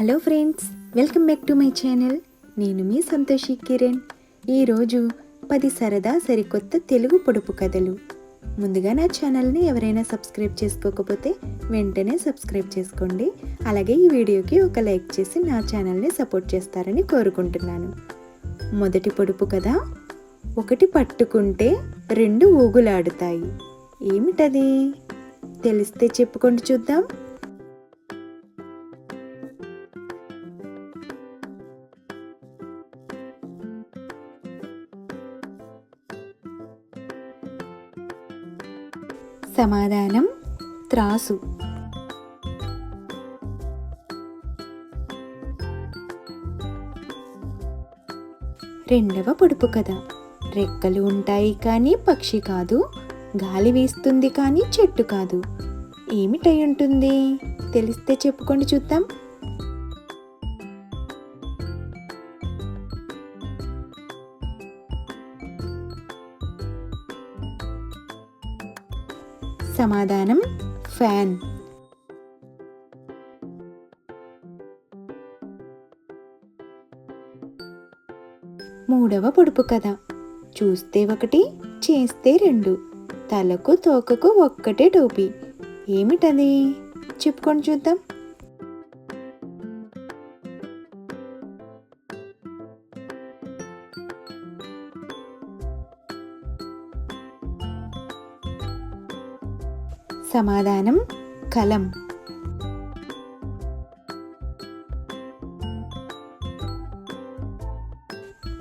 Hello friends welcome back to my channel. నేను మీ సంతోషి కిరణ్. ఈరోజు పది సరదా సరికొత్త తెలుగు పొడుపు కథలు. ముందుగా నా ఛానల్ని ఎవరైనా సబ్స్క్రైబ్ చేసుకోకపోతే వెంటనే సబ్స్క్రైబ్ చేసుకోండి. అలాగే ఈ వీడియోకి ఒక లైక్ చేసి నా ఛానల్ని సపోర్ట్ చేస్తారని కోరుకుంటున్నాను. మొదటి పొడుపు కథ ఒకటి పట్టుకుంటే రెండు ఊగులాడుతాయి. ఏమిటది? తెలిస్తే చెప్పుకొని చూద్దాం. సమాధానం త్రాసు. రెండవ పొడుపు కథ. రెక్కలు ఉంటాయి కానీ పక్షి కాదు గాలి వీస్తుంది కానీ చెట్టు కాదు. ఏమిటై ఉంటుంది? తెలిస్తే చెప్పుకొని చూద్దాం. సమాధానం ఫ్యాన్. మూడవ పొడుపు కథ. చూస్తే ఒకటి చేస్తే రెండు. తలకు తోకకు ఒక్కటే టోపీ. ఏమిటది? చెప్పుకొని చూద్దాం. సమాధానం కలం.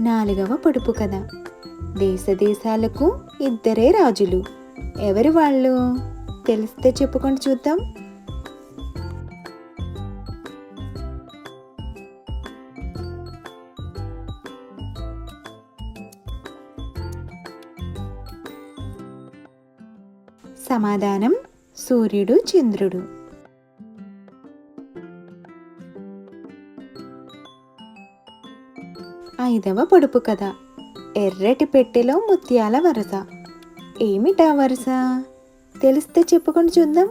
నాలుగవ పొడుపు కథ. దేశదేశాలకు ఇద్దరే రాజులు. ఎవరు వాళ్ళు? తెలిస్తే చెప్పుకొని చూద్దాం. సమాధానం సూర్యుడు చంద్రుడు. ఐదవ పొడుపు కథ. ఎర్రటి పెట్టెలో ముత్యాల వరస. ఏమిటా వరస? తెలిస్తే చెప్పుకొని చూద్దాం.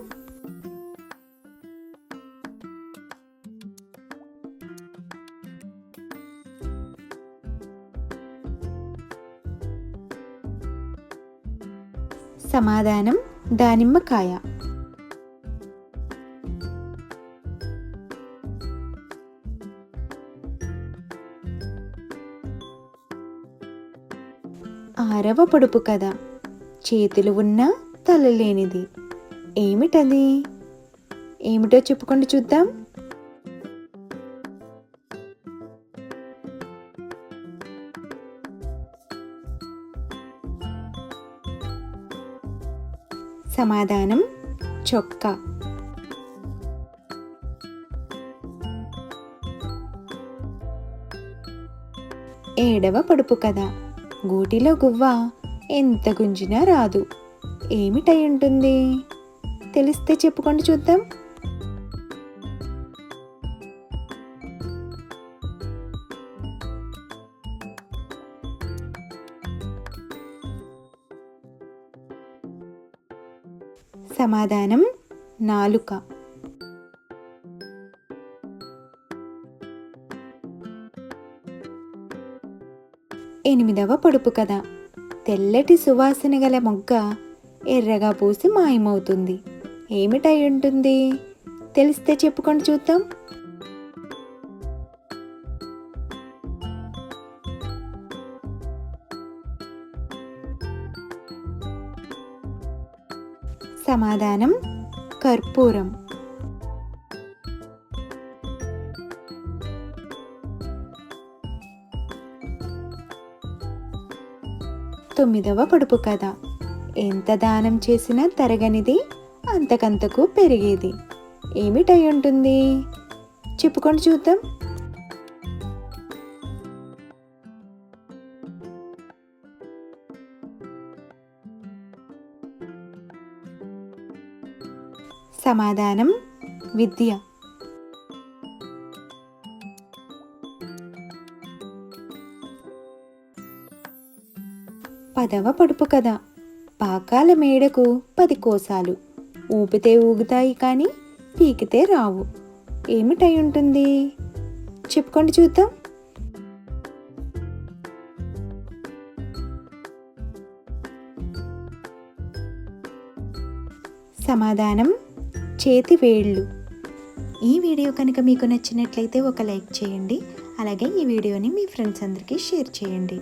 సమాధానం దానిమ్మకాయ ఆరవ పొడుపు కథ. చేతులు ఉన్నా తల లేనిది ఏమిటది? ఏమిటో చెప్పుకోండి చూద్దాం. సమాధానం చొక్కా. ఏడవ పొడుపు కథ. గూటిలో గువ్వ ఎంత గుంజినా రాదు. ఏమిటై ఉంటుంది తెలిస్తే చెప్పుకోండి చూద్దాం. సమాధానం నాలుక. ఎనిమిదవ పొడుపు కథ. తెల్లటి సువాసన గల మొగ్గ ఎర్రగా పూసి మాయమవుతుంది. ఏమిటై ఉంటుంది? తెలిస్తే చెప్పుకొని చూద్దాం. సమాధానం కర్పూరం. తొమ్మిదవ పొడుపు కథ. ఎంత దానం చేసినా తరగనిది అంతకంతకు పెరిగేది. ఏమిటై ఉంటుంది? చెప్పుకొని చూద్దాం. సమాధానం విద్య. పదవ పడుపు కథ. పాకాల మేడకు పది కోసాలు. ఊపితే ఊగుతాయి కానీ పీకితే రావు. ఏమిటై ఉంటుంది? చెప్పుకోండి చూద్దాం. సమాధానం చేతి వేళ్ళు. ఈ వీడియో కనుక మీకు నచ్చినట్లయితే ఒక లైక్ చేయండి. అలాగే ఈ వీడియోని మీ ఫ్రెండ్స్ అందరికీ షేర్ చేయండి.